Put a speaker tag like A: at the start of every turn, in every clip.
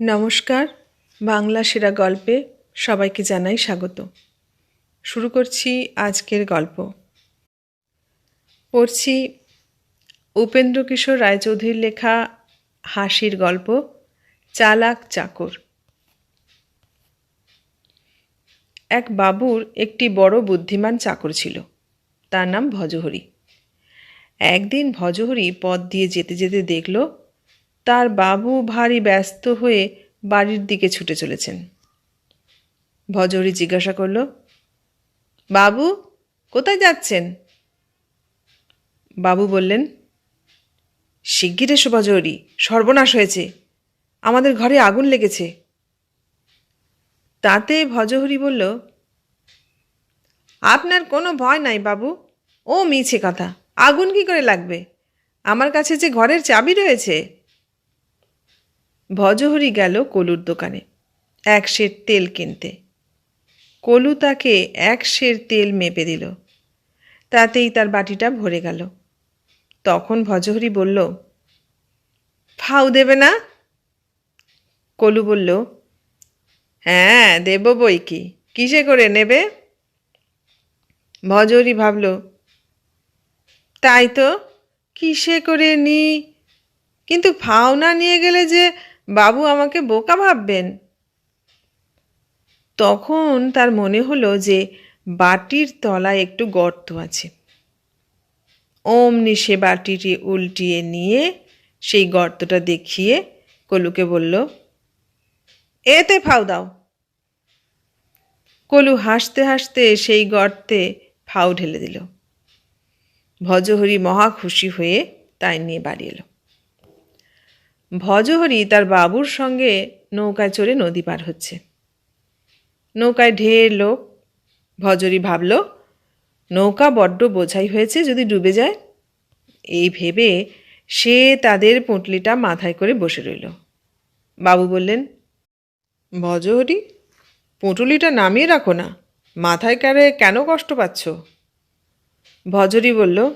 A: নমস্কার, বাংলা সেরা গল্পে সবাইকে জানাই স্বাগত। শুরু করছি আজকের গল্প। পড়ছি উপেন্দ্র কিশোর রায়চৌধুরীর লেখা হাসির গল্প, চালাক চাকর। এক বাবুর একটি বড় বুদ্ধিমান চাকর ছিল। তার নাম ভজহরি। একদিন ভজহরি পথ দিয়ে যেতে যেতে দেখল তার বাবু ভারী ব্যস্ত হয়ে বাড়ির দিকে ছুটে চলেছেন। ভজহরি জিজ্ঞাসা করল, বাবু, কোথায় যাচ্ছেন? বাবু বললেন, শিগগির এসো ভজহরি, সর্বনাশ হয়েছে, আমাদের ঘরে আগুন লেগেছে। তাতে ভজহরি বলল, আপনার কোনো ভয় নাই বাবু, ও মিছে কথা, আগুন কি করে লাগবে? আমার কাছে যে ঘরের চাবি রয়েছে ভজহরি গেল কলুর দোকানে। এক সের তেল কিনতে। কলু তাকে এক সের তেল মেপে দিল। তাতেই তার বাটিটা ভরে গেল। তখন ভজহরি বলল, ফাউ দেবে না? কলু বলল হ্যাঁ দেব বই কি? কিসে করে নেবে? ভজহরি ভাবল, তাই তো, কিসে করে নি? কিন্তু ফাও না নিয়ে গেলে যে বাবু আমাকে বোকা ভাববেন। তখন তার মনে হলো যে বাটির তলায় একটু গর্ত আছে। অমনি সে বাটিটি উল্টিয়ে নিয়ে সেই গর্তটা দেখিয়ে কলুকে বলল, এতে ফাউ দাও। কলু হাসতে হাসতে সেই গর্তে ফাউ ঢেলে দিল। ভজহরি মহা খুশি হয়ে তাই নিয়ে বাড়ি এলো। ভজহরি তার বাবুর সঙ্গে নৌকায় চড়ে নদী পার হচ্ছে। নৌকায় ঢের লোক। ভজরি ভাবল, নৌকা বড্ড বোঝাই হয়েছে যদি ডুবে যায়। এই ভেবে সে তাদের পুঁটলিটা মাথায় করে বসে রইল। বাবু বললেন, ভজহরি, পুঁটুলিটা নামিয়ে রাখো না। মাথায় কারে কেন কষ্ট পাচ্ছ? ভজরি বলল,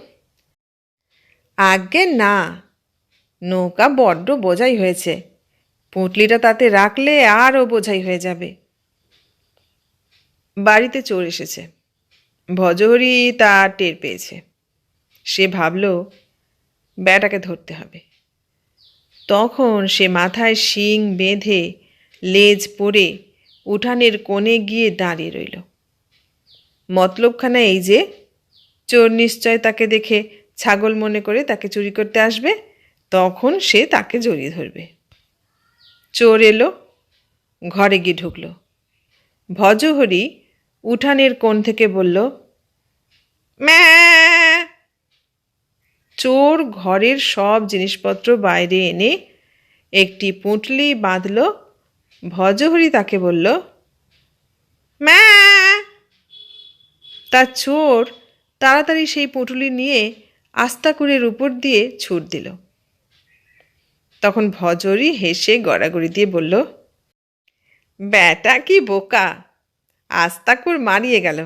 A: আজ্ঞে না। নৌকা বড্ড বোঝাই হয়েছে। পুঁটলিটা তাতে রাখলে আরও বোঝাই হয়ে যাবে। বাড়িতে চোর এসেছে। ভজহরি তা টের পেয়েছে। সে ভাবল ব্যাটাকে ধরতে হবে। তখন সে মাথায় শিং বেঁধে লেজ পরে উঠানের কোণে গিয়ে দাঁড়িয়ে রইল। মতলবখানা এই যে, চোর নিশ্চয় তাকে দেখে ছাগল মনে করে তাকে চুরি করতে আসবে। তখন সে তাকে জড়িয়ে ধরবে। চোর এলো, ঘরে গিয়ে ঢুকল। ভজহরি উঠানের কোণ থেকে বলল ম্যা চোর ঘরের সব জিনিসপত্র বাইরে এনে একটি পুঁটলি বাঁধল। ভজহরি তাকে বলল ম্যা তার চোর তাড়াতাড়ি সেই পুঁটুলি নিয়ে আস্তাকুরের উপর দিয়ে ছুট দিল। তখন ভজরি হেসে গড়াগড়ি দিয়ে বলল ব্যাটা কি বোকা আস্তাকুর মারিয়ে গেল,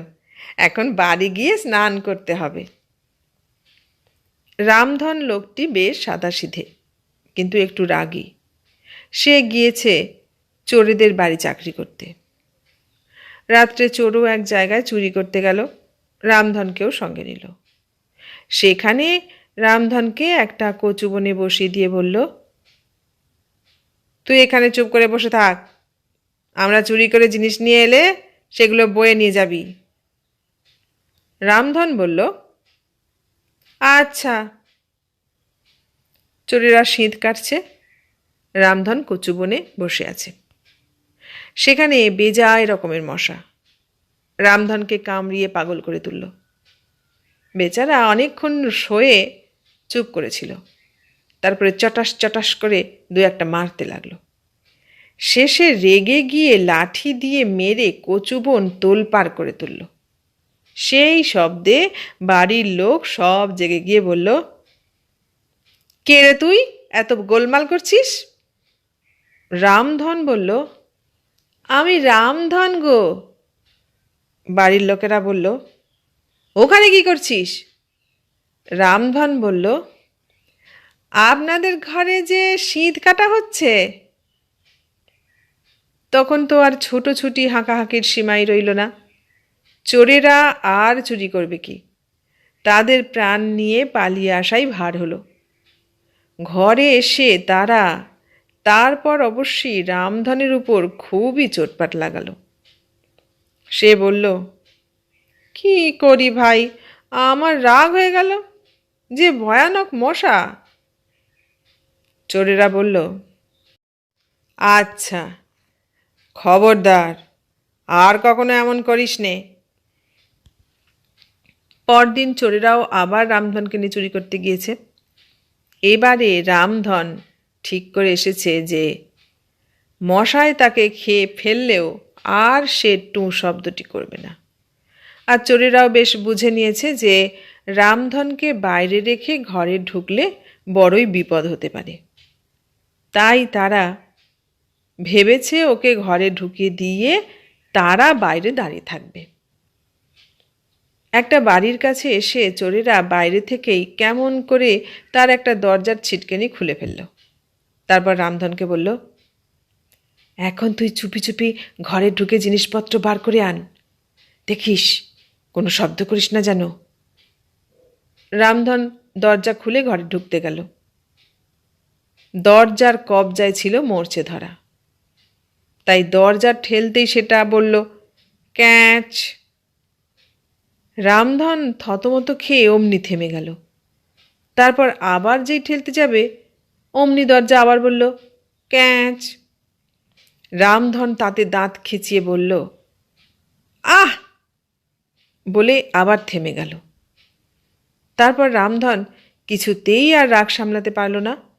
A: এখন বাড়ি গিয়ে স্নান করতে হবে। রামধন লোকটি বেশ সাদাসিধে, কিন্তু একটু রাগী। সে গিয়েছে চোরেদের বাড়ি চাকরি করতে। রাত্রে চোরও এক জায়গায় চুরি করতে গেল, রামধনকেও সঙ্গে নিল। সেখানে রামধনকে একটা কচুবনে বসিয়ে দিয়ে বলল তুই এখানে চুপ করে বসে থাক। আমরা চুরি করে জিনিস নিয়ে এলে সেগুলো বয়ে নিয়ে যাবি। রামধন বলল আচ্ছা। চোরেরা শীত কাটছে। রামধন কচু বনে বসে আছে। সেখানে বেজায় রকমের মশা। রামধনকে কামড়িয়ে পাগল করে তুলল। বেচারা অনেকক্ষণ শোয়ে চুপ করেছিল। তারপরে চটাস চটাস করে দু একটা মারতে লাগল। শেষে রেগে গিয়ে লাঠি দিয়ে মেরে কচুবন তোলপার করে তুলল। সেই শব্দে বাড়ির লোক সব জেগে গিয়ে বলল, কে রে তুই? এত গোলমাল করছিস? রামধন বলল, আমি রামধন গো। বাড়ির লোকেরা বলল, ওখানে কি করছিস? রামধন বলল, আপনাদের ঘরে যে শীত কাটা হচ্ছে তখন তো আর ছোটোছুটি হাঁকাহাঁকির সীমাই রইল না। চোরেরা আর চুরি করবে কি? তাদের প্রাণ নিয়ে পালিয়ে আসাই ভার হলো। ঘরে এসে তারা তারপর অবশ্যই রামধনের উপর খুবই চোটপাট লাগালো। সে বলল, কি করি ভাই, আমার রাগ হয়ে গেল? যে ভয়ানক মশা। চোরেরা বলল আচ্ছা খবরদার, আর কখনো এমন করিস নে পরদিন চোরেরাও আবার রামধনকে নিয়ে চুরি করতে গিয়েছে। এবারে রামধন ঠিক করে এসেছে যে, মশায় তাকে খেয়ে ফেললেও আর সে টু শব্দটি করবে না। আর চোরেরাও বেশ বুঝে নিয়েছে যে, রামধনকে বাইরে রেখে ঘরে ঢুকলে বড়ই বিপদ হতে পারে। তাই তারা ভেবেছে ওকে ঘরে ঢুকিয়ে দিয়ে তারা বাইরে দাঁড়িয়ে থাকবে। একটা বাড়ির কাছে এসে চোরেরা বাইরে থেকেই কেমন করে তার একটা দরজার ছিটকেনি খুলে ফেলল। তারপর রামধনকে বলল, এখন তুই চুপি চুপি ঘরে ঢুকে জিনিসপত্র বার করে আন। দেখিস, কোনো শব্দ করিস না যেন। রামধন দরজা খুলে ঘরে ঢুকতে গেল। দরজার কবজায় ছিল মরচে ধরা তাই দরজা ঠেলতেই সেটা বলল, ক্যাচ। রামধন থতমত খেয়ে অমনি থেমে গেল। তারপর আবার যেই ঠেলতে যাবে, অমনি দরজা আবার বলল, ক্যাচ। রামধন তাতে দাঁত খিচিয়ে বলল, আহ! বলে আবার থেমে গেল। তারপর রামধন কিছুতেই আর রাগ সামলাতে পারল না।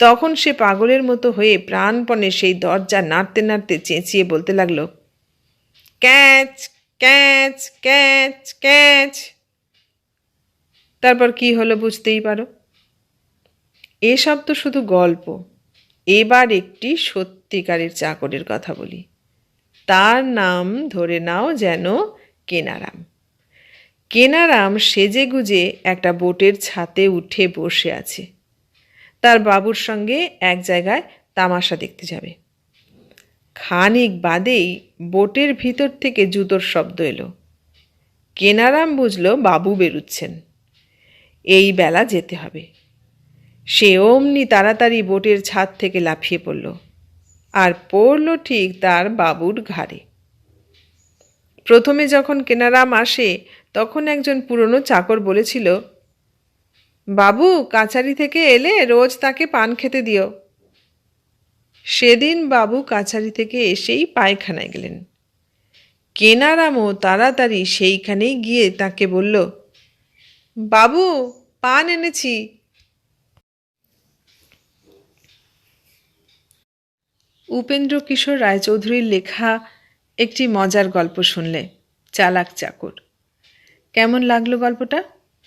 A: তখন সে পাগলের মতো হয়ে প্রাণপণে সেই দরজা নাড়তে নাড়তে চেঁচিয়ে বলতে লাগল, ক্যাচ ক্যাচ ক্যাচ ক্যাচ। তারপর কি হলো বুঝতেই পারো? এসব তো শুধু গল্প। এবার একটি সত্যিকারের চাকরের কথা বলি। তার নাম ধরে নাও যেন কেনারাম। কেনারাম সেজে গুজে একটা বোটের ছাতে উঠে বসে আছে। তার বাবুর সঙ্গে এক জায়গায় তামাশা দেখতে যাবে। খানিক বাদেই বোটের ভিতর থেকে জুতোর শব্দ এলো। কেনারাম বুঝল বাবু বেরুচ্ছেন। এই বেলা যেতে হবে। সে অমনি তাড়াতাড়ি বোটের ছাদ থেকে লাফিয়ে পড়ল আর পড়ল ঠিক তার বাবুর ঘাড়ে। প্রথমে যখন কেনারাম আসে, তখন একজন পুরনো চাকর বলেছিল বাবু, কাছারি থেকে এলে রোজ তাকে পান খেতে দিও। সেদিন বাবু কাছারি থেকে এসেই পায়খানায় গেলেন। কেনারামও তাড়াতাড়ি সেইখানেই গিয়ে তাকে বলল, বাবু, পান এনেছি। উপেন্দ্র কিশোর রায়চৌধুরীর লেখা একটি মজার গল্প শুনলে, চালাক চাকর। কেমন লাগল গল্পটা?